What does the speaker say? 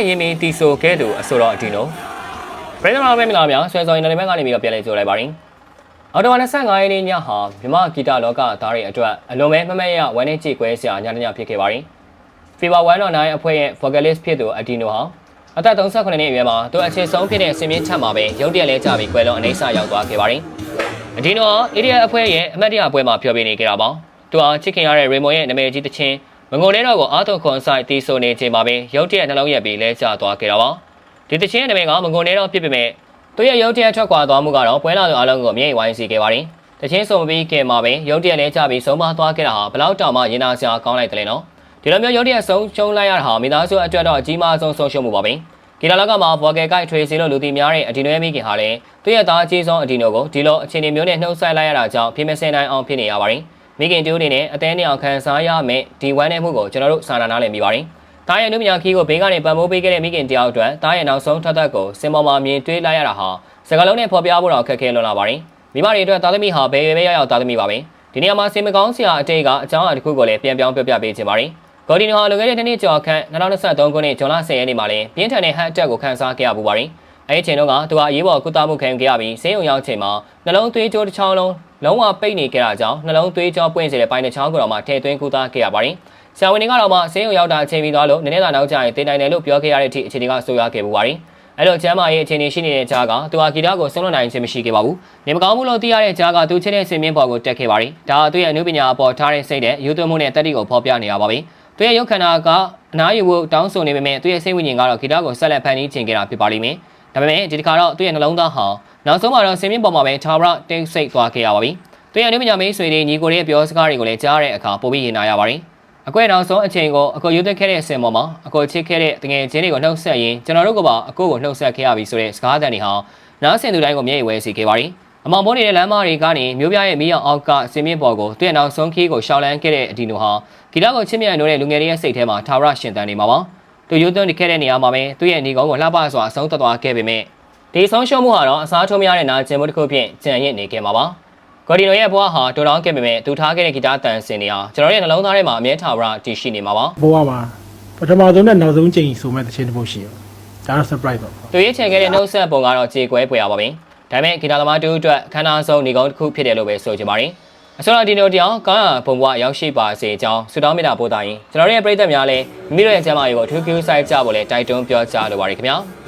နဲ့ရင်းမီတီဆိုကဲသူအဆိုတော်အဒီနိုပရိသတ်များပဲမင်္ဂလာပါဆွဲဆောင်ရင်လည်းဘက်ကနေပြီးတော့ပြန်လည်ကြိုလိုက်ပါရင်အော်တိုဝါ25ရက်နေ့ညဟာမြမဂီတလောကသားတွေအတွက်အလွန်ပဲမမက်ရဝမ်းနဲ့ကြည်ကွဲစရာညတညဖြစ်ခဲ့ပါရင်ဖီဗာ109အဖွဲ့ရဲ့ vocalist ဖြစ်သူအဒီနိုဟာအသက်38နှစ်အရွယ်မှာသူအခြေဆုံးဖြစ်တဲ့ဆင်မြင့်ချက်မှာပဲရုပ်တရက်လဲကြပြီးကွယ်လွန်အနေဆရောက်သွားခဲ့ပါရင်အဒီနိုဟာ area အဖွဲ့ရဲ့အမတ်တရပွဲမှာဖျော်ပြနေကြတာပါသူဟာချစ်ခင်ရတဲ့ရေမွန်ရဲ့နာမည်ကြီးတခြင်း မငုံတဲ့တော့ကိုအာထုံခွန်ဆိုင်တီးဆိုနေချိန်မှာပဲရုပ်တရက်နှလုံးရက်ပြီးလဲကျသွားခဲ့တာပါဒီတခြင်းနာမည်ကမငုံတဲ့တော့ဖြစ်ပေမဲ့သူရဲ့ရုပ်တရက်ထွက်ခွာသွားမှုကတော့ပွဲလာသူအလုံးကိုအမြင့်ဝိုင်းစီခဲ့ပါတယ်တခြင်းစုံပြီးခင်မှာပဲရုပ်တရက်လဲကျပြီးဆုံးမသွားခဲ့တာဟာဘလောက်တောင်မှရင်နာစရာကောင်းလိုက်တယ်နော်ဒီလိုမျိုးရုပ်တရက်ဆုံးရှုံးလိုက်ရတာဟာမိသားစုအတွက်တော့အကြီးမားဆုံးဆုံးရှုံးမှုပါပဲကီလာလကမှာဘော်ကယ်ကိုက်ထွေစီလို့လူတီများတဲ့အဒီနိုရဲ့မိခင်ဟာလည်းသူ့ရဲ့သားအကြီးဆုံးအဒီနိုကိုဒီလိုအခြေအနေမျိုးနဲ့နှုတ်ဆက်လိုက်ရတာကြောင့်ပြင်းမစင်နိုင်အောင်ဖြစ်နေရပါတယ် မိခင်တူအနေနဲ့အသေးနဲ့အောင်ခံစားရမယ်ဒီဝမ်းနဲ့မှုကိုကျွန်တော်တို့စာနာနားလည်မိပါတယ်။တားရဲ့နုမညာခီးကိုဘေးကနေပံ့ပိုးပေးခဲ့တဲ့မိခင်တယောက်အတွက်တားရဲ့နောက်ဆုံးထပ်ထပ်ကိုစင်ပေါ်မှာမြင်တွေ့လိုက်ရတာဟာစကားလုံးနဲ့ဖော်ပြဖို့တော့ခက်ခဲလွန်လာပါတယ်။မိမတွေအတွက်သားသမီးဟာဘယ်ပဲရောက်ရောက်သားသမီးပါပဲ။ဒီနေရာမှာစင်မကောင်းစရာအတိတ်ကအကြောင်းအရာတစ်ခုကိုလည်းပြန်ပြောင်းပြပြပေးခြင်းပါတယ်။ဂေါ်ဒီနိုဟာလွန်ခဲ့တဲ့နှစ်ကျော်ခန့်2023ခုနှစ်ဇွန်လ10ရက်နေ့မှာလည်းပြင်းထန်တဲ့ဟတ်အတက်ကိုခန်းစားခဲ့ရပူပါတယ်။အဲဒီချိန်တုန်းကသူဟာအရေးပေါ်ကုသမှုခံယူခဲ့ရပြီးဆေးရုံရောက်ချိန်မှာနှလုံးသွေးကြောတစ်ချောင်းလုံး လုံးဝပိတ်နေခဲ့တာကြောင့်နှလုံးသွေးကြောပွင့်စေတဲ့ပိုင်းတစ်ချောင်းကိုတော့မှထည့်သွင်းကုသခဲ့ရပါတယ်။ဆရာဝန်တွေကတော့မှဆေးရုံရောက်တာအချိန်ပြီးသွားလို့နည်းနည်းသာနောက်ကျရင်တည်နိုင်တယ်လို့ပြောခဲ့ရတဲ့အထိအခြေအနေကဆိုးရွားခဲ့ပူပါတယ်။အဲ့လိုကျမ်းမာရေးအခြေအနေရှိနေတဲ့ကြားကသူဟာဂီတကိုဆုံးလွတ်နိုင်ခြင်းမရှိခဲ့ပါဘူး။နေမကောင်းမှုလို့သိရတဲ့ကြားကသူချစ်တဲ့စင်မြင့်ပေါ်ကိုတက်ခဲ့ပါတယ်။ဒါဟာသူ့ရဲ့အမှုပညာအပေါ်ထားတဲ့စိတ်နဲ့ယူသွင်းမှုနဲ့တက်တိကိုဖော်ပြနေရပါပြီ။သူရဲ့ရုပ်ခန္ဓာကအနားယူဖို့တောင်းဆိုနေပေမဲ့သူရဲ့စိတ်ဝိညာဉ်ကတော့ဂီတကိုဆက်လက်ဖန်တီးခြင်းခဲ့တာဖြစ်ပါလိမ့်မယ်။ ဒါပေမဲ့ဒီတစ်ခါတော့သူ့ရဲ့နှလုံးသားဟာနောက်ဆုံးမှာတော့စင်မြင့်ပေါ်မှာပဲထာဝရတိတ်ဆိတ်သွားခဲ့ရပါပြီ။သူရဲ့အနုပညာမိတ်ဆွေတွေညီကိုရဲ့ပြောစကားတွေကိုလည်းကြားရတဲ့အခါပိုပြီးရင်နာရပါတယ်။အကွဲနောက်ဆုံးအချိန်ကိုအကိုယူသက်ခဲ့တဲ့အစင်ပေါ်မှာအကိုချစ်ခဲ့တဲ့တငယ်ချင်းတွေကိုနှုတ်ဆက်ရင်းကျွန်တော်တို့ကပါအကိုကိုနှုတ်ဆက်ခဲ့ရပြီဆိုတဲ့စကားသံတွေဟာနားဆင်သူတိုင်းကိုမျက်ရည်ဝဲစေခဲ့ပါတယ်။အမောင်ပေါ်နေတဲ့လမ်းမတွေကနေမြို့ပြရဲ့မီးရောင်အောက်ကစင်မြင့်ပေါ်ကိုသူ့ရဲ့နောက်ဆုံးခီးကိုရှောင်းလန်းခဲ့တဲ့အဒီနိုဟာဂီတကိုချစ်မြတ်နိုးတဲ့လူငယ်တွေရဲ့စိတ်ထဲမှာထာဝရရှင်သန်နေမှာပါ။ သူယူသွင်းခဲ့တဲ့နေရာမှာပဲသူ့ရဲ့နေကောင်းကိုလှပစွာအဆုံးသတ်သွားခဲ့ပေမဲ့ဒီဆုံးရှုံးမှုဟာတော့အစားထိုးမရတဲ့နာကျင်မှုတစ်ခုဖြင့်ကြံ့ရစ်နေခဲ့မှာပါ။ဂေါ်ဒီနိုရဲ့ဘဝဟာတိုးတောင်းခဲ့ပေမဲ့သူထားခဲ့တဲ့ဂီတတန်စင်တွေဟာကျွန်တော်ရဲ့နှလုံးသားထဲမှာအမြဲထာဝရတည်ရှိနေမှာပါ။ဘဝမှာပထမဆုံးနဲ့နောက်ဆုံးချိန်ဆိုမဲ့တစ်ချိန်တစ်ပုတ်ရှိရောဒါတော့ surprise ပေါ့သူရေးချင်ခဲ့တဲ့နှုတ်ဆက်ပုံကတော့ကြေကွဲပွေရပါပဲ။ဒါပေမဲ့ဂီတာသမားတူအတွက်ခန္ဓာဆုံးနေကောင်းတစ်ခုဖြစ်တယ်လို့ပဲဆိုချင်ပါတယ်။ အစောတော့ဒီနိုတရားကောင်းရာဘုံဘဝရောက်ရှိပါစေကြောင်းဆုတောင်းမေတ္တာပို့တာရင်ကျွန်တော်တို့ရဲ့ပရိသတ်များလည်းမိမိတို့ရဲ့ကျမ်းမာရေးကိုအထူးကူးဆိုင်ကြဖို့လဲတိုက်တွန်းပြောကြားလိုပါတယ်ခင်ဗျာ။